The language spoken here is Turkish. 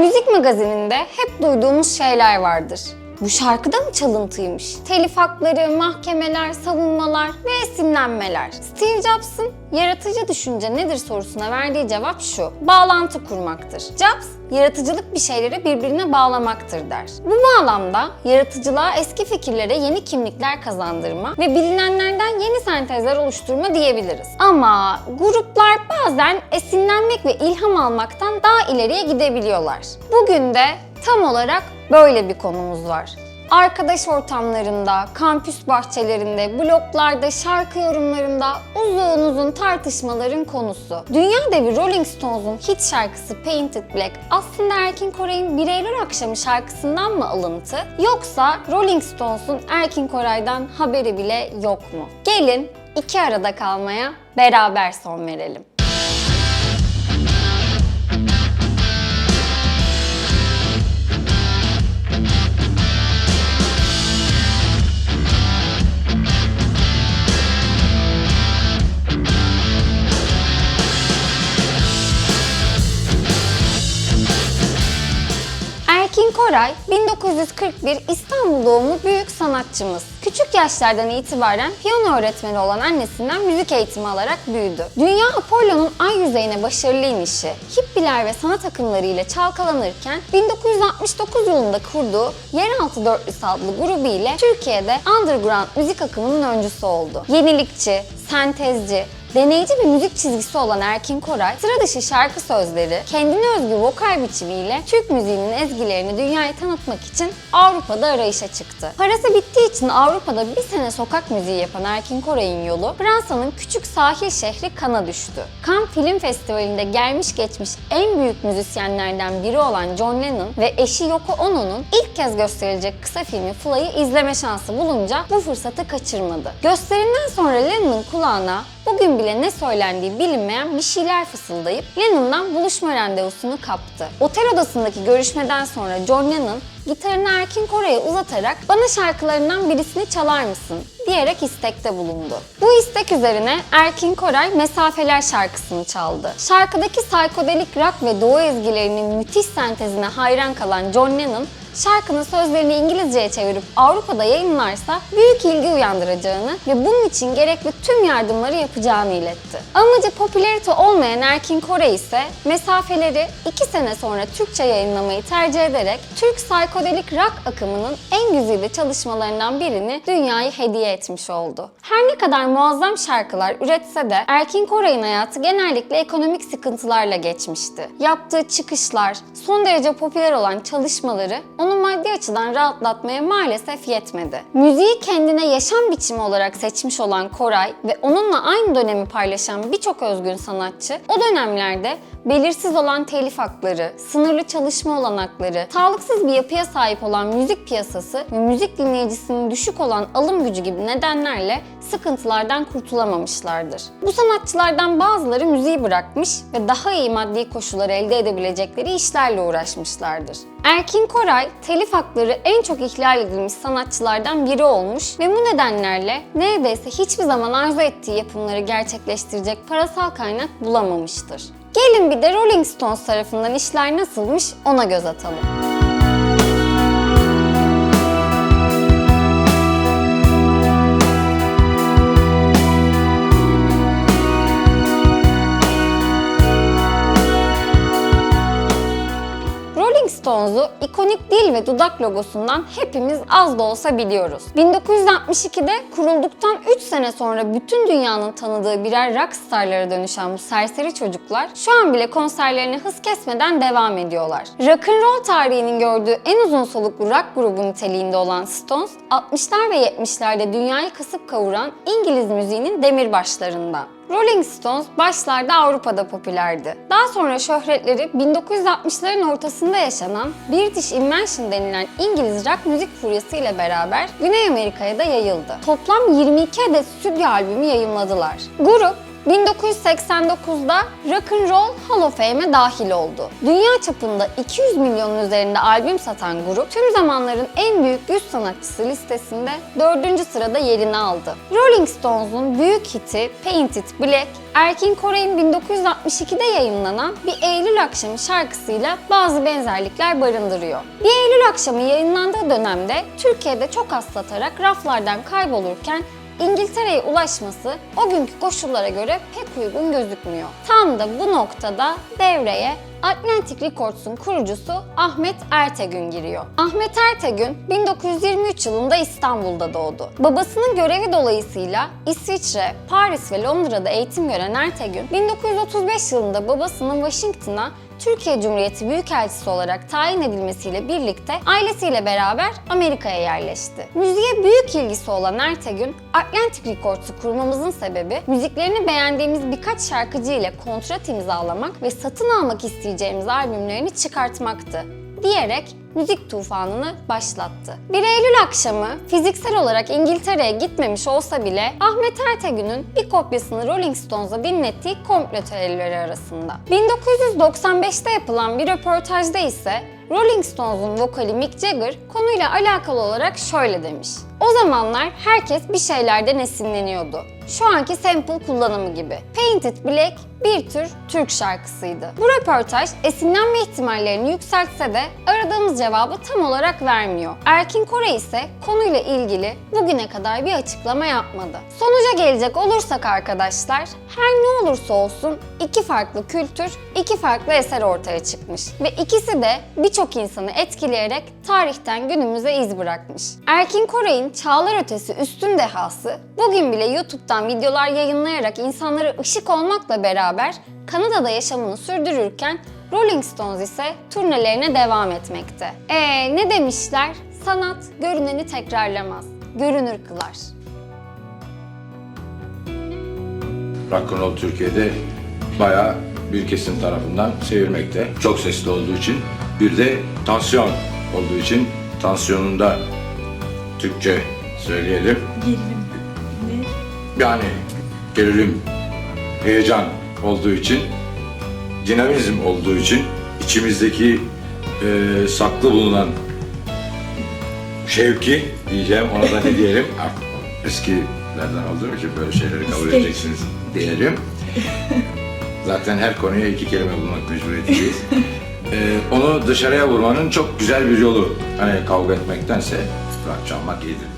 Müzik magazininde hep duyduğumuz şeyler vardır. Bu şarkıda mı çalıntıymış? Telif hakları, mahkemeler, savunmalar ve esinlenmeler. Steve Jobs'ın yaratıcı düşünce nedir sorusuna verdiği cevap şu. Bağlantı kurmaktır. Jobs, yaratıcılık bir şeyleri birbirine bağlamaktır der. Bu bağlamda yaratıcılığa eski fikirlere yeni kimlikler kazandırma ve bilinenlerden yeni sentezler oluşturma diyebiliriz. Ama gruplar bazen esinlenmek ve ilham almaktan daha ileriye gidebiliyorlar. Bugün de tam olarak böyle bir konumuz var. Arkadaş ortamlarında, kampüs bahçelerinde, bloglarda, şarkı yorumlarında uzun uzun tartışmaların konusu. Dünya devi Rolling Stones'un hit şarkısı Painted Black aslında Erkin Koray'ın 1 Eylül akşamı şarkısından mı alıntı yoksa Rolling Stones'un Erkin Koray'dan haberi bile yok mu? Gelin iki arada kalmaya beraber son verelim. Koray 1941 İstanbul doğumlu büyük sanatçımız. Küçük yaşlardan itibaren piyano öğretmeni olan annesinden müzik eğitimi alarak büyüdü. Dünya Apollo'nun ay yüzeyine başarılı inişi, hippiler ve sanat akımları ile çalkalanırken 1969 yılında kurduğu Yeraltı Dörtlüsü adlı grubu ile Türkiye'de underground müzik akımının öncüsü oldu. Yenilikçi, sentezci, Deneyici bir müzik çizgisi olan Erkin Koray, sıra dışı şarkı sözleri, kendine özgü vokal biçimiyle Türk müziğinin ezgilerini dünyaya tanıtmak için Avrupa'da arayışa çıktı. Parası bittiği için Avrupa'da bir sene sokak müziği yapan Erkin Koray'ın yolu Fransa'nın küçük sahil şehri Cannes'a düştü. Cannes Film Festivali'nde gelmiş geçmiş en büyük müzisyenlerden biri olan John Lennon ve eşi Yoko Ono'nun ilk kez gösterilecek kısa filmi Fly'ı izleme şansı bulunca bu fırsatı kaçırmadı. Gösterinden sonra Lennon'ın kulağına bugün bile ne söylendiği bilinmeyen bir şeyler fısıldayıp Lennon'dan buluşma randevusunu kaptı. Otel odasındaki görüşmeden sonra John Lennon gitarını Erkin Koray'a uzatarak bana şarkılarından birisini çalar mısın diyerek istekte bulundu. Bu istek üzerine Erkin Koray Mesafeler şarkısını çaldı. Şarkıdaki psikodelik rock ve doğu ezgilerinin müthiş sentezine hayran kalan John Lennon şarkının sözlerini İngilizceye çevirip Avrupa'da yayınlarsa büyük ilgi uyandıracağını ve bunun için gerekli tüm yardımları yapacağını iletti. Amacı popülarite olmayan Erkin Koray ise mesafeleri 2 sene sonra Türkçe yayınlamayı tercih ederek Türk psikodelik rock akımının en güzide çalışmalarından birini dünyaya hediye etmiş oldu. Her ne kadar muazzam şarkılar üretse de Erkin Koray'ın hayatı genellikle ekonomik sıkıntılarla geçmişti. Yaptığı çıkışlar, son derece popüler olan çalışmaları onu maddi açıdan rahatlatmaya maalesef yetmedi. Müziği kendine yaşam biçimi olarak seçmiş olan Koray ve onunla aynı dönemi paylaşan birçok özgün sanatçı o dönemlerde belirsiz olan telif hakları, sınırlı çalışma olanakları, sağlıksız bir yapıya sahip olan müzik piyasası ve müzik dinleyicisinin düşük olan alım gücü gibi nedenlerle sıkıntılardan kurtulamamışlardır. Bu sanatçılardan bazıları müziği bırakmış ve daha iyi maddi koşullar elde edebilecekleri işlerle uğraşmışlardır. Erkin Koray, telif hakları en çok ihlal edilmiş sanatçılardan biri olmuş ve bu nedenlerle neredeyse hiçbir zaman arzu ettiği yapımları gerçekleştirecek parasal kaynak bulamamıştır. Gelin bir de Rolling Stones tarafından işler nasılmış ona göz atalım. Rolling Stones'u ikonik dil ve dudak logosundan hepimiz az da olsa biliyoruz. 1962'de kurulduktan 3 sene sonra bütün dünyanın tanıdığı birer rock starlara dönüşen bu serseri çocuklar şu an bile konserlerine hız kesmeden devam ediyorlar. Rock'n'roll tarihinin gördüğü en uzun soluklu rock grubu niteliğinde olan Stones, 60'lar ve 70'lerde dünyayı kasıp kavuran İngiliz müziğinin demirbaşlarından. Rolling Stones başlarda Avrupa'da popülerdi. Daha sonra şöhretleri 1960'ların ortasında yaşanan British Invasion denilen İngiliz rock müzik furyası ile beraber Güney Amerika'ya da yayıldı. Toplam 22 adet stüdyo albümü yayınladılar. Grup 1989'da Rock and Roll Hall of Fame'e dahil oldu. Dünya çapında 200 milyonun üzerinde albüm satan grup tüm zamanların en büyük 100 sanatçısı listesinde 4. sırada yerini aldı. Rolling Stones'un büyük hiti Painted Black, Erkin Koray'ın 1962'de yayınlanan Bir Eylül Akşamı şarkısıyla bazı benzerlikler barındırıyor. Bir Eylül Akşamı yayınlandığı dönemde Türkiye'de çok az satarak raflardan kaybolurken İngiltere'ye ulaşması o günkü koşullara göre pek uygun gözükmüyor. Tam da bu noktada devreye Atlantic Records'un kurucusu Ahmet Ertegün giriyor. Ahmet Ertegün 1923 yılında İstanbul'da doğdu. Babasının görevi dolayısıyla İsviçre, Paris ve Londra'da eğitim gören Ertegün, 1935 yılında babasının Washington'a Türkiye Cumhuriyeti Büyükelçisi olarak tayin edilmesiyle birlikte ailesiyle beraber Amerika'ya yerleşti. Müziğe büyük ilgisi olan Ertegün, Atlantic Records'u kurmamızın sebebi müziklerini beğendiğimiz birkaç şarkıcı ile kontrat imzalamak ve satın almak isteyeceğimiz albümlerini çıkartmaktı diyerek müzik tufanını başlattı. 1 Eylül akşamı fiziksel olarak İngiltere'ye gitmemiş olsa bile Ahmet Ertegün'ün bir kopyasını Rolling Stones'a dinlettiği komplo teorileri arasında. 1995'te yapılan bir röportajda ise Rolling Stones'un vokali Mick Jagger konuyla alakalı olarak şöyle demiş. O zamanlar herkes bir şeylerden esinleniyordu. Şu anki sample kullanımı gibi. Painted Black bir tür Türk şarkısıydı. Bu röportaj esinlenme ihtimallerini yükseltse de aradığımız cevabı tam olarak vermiyor. Erkin Kore ise konuyla ilgili bugüne kadar bir açıklama yapmadı. Sonuca gelecek olursak arkadaşlar, her ne olursa olsun iki farklı kültür, iki farklı eser ortaya çıkmış. Ve ikisi de birçok insanı etkileyerek tarihten günümüze iz bırakmış. Erkin Koray'ın çağlar ötesi üstün dehası bugün bile YouTube'dan videolar yayınlayarak insanlara ışık olmakla beraber Kanada'da yaşamını sürdürürken Rolling Stones ise turnelerine devam etmekte. Ee ne demişler? Sanat görüneni tekrarlamaz, görünür kılar. Rock'n'roll Türkiye'de bayağı bir kesim tarafından sevilmekte. Çok sesli olduğu için bir de tansiyon olduğu için tansiyonunda Türkçe söyleyelim. Gerilim. Ne? Yani gerilim, heyecan olduğu için, dinamizm olduğu için içimizdeki eee, saklı bulunan şevki diyeceğim ona da ne diyelim artık eskilerden olduğum için böyle şeyleri kabul edeceksiniz diyelim. Zaten her konuya iki kelime bulmak mecburiyetindeyiz. Eee, onu dışarıya vurmanın çok güzel bir yolu. Hani kavga etmektense rock çalmak iyidir.